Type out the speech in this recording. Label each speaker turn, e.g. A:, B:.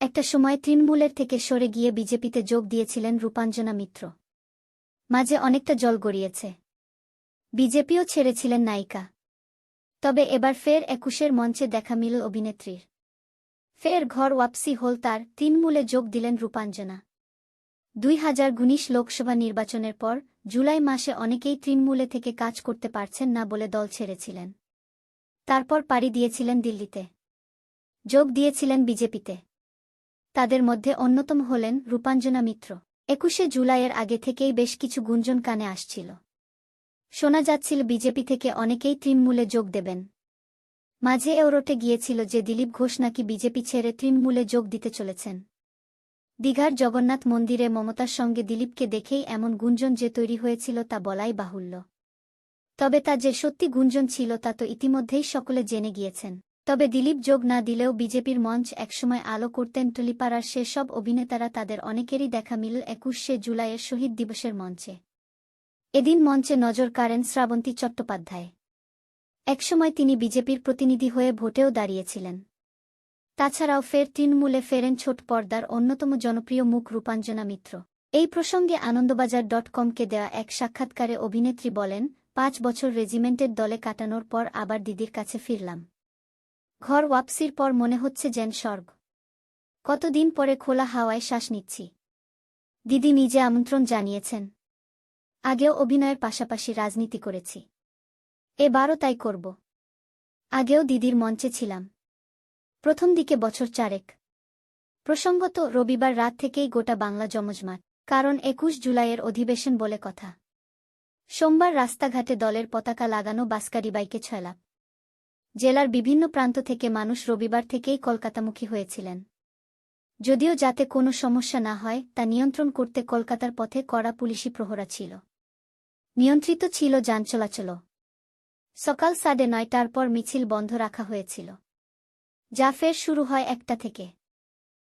A: একটা সময় তৃণমূলের থেকে সরে গিয়ে বিজেপিতে যোগ দিয়েছিলেন রূপাঞ্জনা মিত্র। মাঝে অনেকটা জল গড়িয়েছে। বিজেপিও ছেড়েছিলেন নায়িকা। তবে এবার ফের একুশের মঞ্চে দেখা মিল অভিনেত্রীর। ফের ঘর ওয়াপসি হল তার, তৃণমূলে যোগ দিলেন রূপাঞ্জনা। দুই হাজার গুনিশ লোকসভা নির্বাচনের পর, জুলাই মাসে অনেকেই তৃণমূলে থেকে কাজ করতে পারছেন না বলে দল ছেড়েছিলেন। তারপর পাড়ি দিয়েছিলেন দিল্লিতে। যোগ দিয়েছিলেন বিজেপিতে। তাদের মধ্যে অন্যতম হলেন রূপাঞ্জনা মিত্র। একুশে জুলাইয়ের আগে থেকেই বেশ কিছু গুঞ্জন কানে আসছিল। শোনা যাচ্ছিল বিজেপি থেকে অনেকেই তৃণমূলে যোগ দেবেন। মাঝে এওরোটে গিয়েছিল যে দিলীপ ঘোষ নাকি বিজেপি ছেড়ে তৃণমূলে যোগ দিতে চলেছেন। দীঘার জগন্নাথ মন্দিরে মমতার সঙ্গে দিলীপকে দেখেই এমন গুঞ্জন যে তৈরি হয়েছিল তা বলাই বাহুল্য। তবে তা যে সত্যি গুঞ্জন ছিল তা তো ইতিমধ্যেই সকলে জেনে গিয়েছেন। তবে দিলীপ যোগ না দিলেও বিজেপির মঞ্চ একসময় আলো করতেন টুলিপাড়ার সেসব অভিনেতারা তাদের অনেকেরই দেখা মিল একুশে জুলাইয়ের শহীদ দিবসের মঞ্চে। এদিন মঞ্চে নজর কাড়েন শ্রাবন্তী চট্টোপাধ্যায়। একসময় তিনি বিজেপির প্রতিনিধি হয়ে ভোটেও দাঁড়িয়েছিলেন। তাছাড়াও ফের তৃণমূলে ফেরেন ছোট পর্দার অন্যতম জনপ্রিয় মুখ রূপাঞ্জনা মিত্র। এই প্রসঙ্গে আনন্দবাজার ডট কমকে দেওয়া এক সাক্ষাৎকারে অভিনেত্রী বলেন, পাঁচ বছর রেজিমেন্টের দলে কাটানোর পর আবার দিদির কাছে ফিরলাম। ঘর ওয়াপসির পর মনে হচ্ছে যেন স্বর্গ। কতদিন পরে খোলা হাওয়ায় শ্বাস নিচ্ছি। দিদি নিজে আমন্ত্রণ জানিয়েছেন। আগেও অভিনয়ের পাশাপাশি রাজনীতি করেছি। এবারও তাই করব। আগেও দিদির মঞ্চে ছিলাম। প্রথম দিকে বছর চারেক। প্রসঙ্গত, রবিবার রাত থেকেই গোটা বাংলা জমজমাট কারণ একুশ জুলাইয়ের অধিবেশন বলে কথা। সোমবার রাস্তাঘাটে দলের পতাকা লাগানো বাসকারি বাইকে ছয়লাভ জেলার বিভিন্ন প্রান্ত থেকে মানুষ রবিবার থেকেই কলকাতামুখী হয়েছিলেন। যদিও যাতে কোনো সমস্যা না হয়, তা নিয়ন্ত্রণ করতে কলকাতার পথে কড়া পুলিশি প্রহরা ছিল। নিয়ন্ত্রিত ছিল যান চলাচল। সকাল সাড়ে নয়টার পর মিছিল বন্ধ রাখা হয়েছিল। যা ফের শুরু হয় একটা থেকে।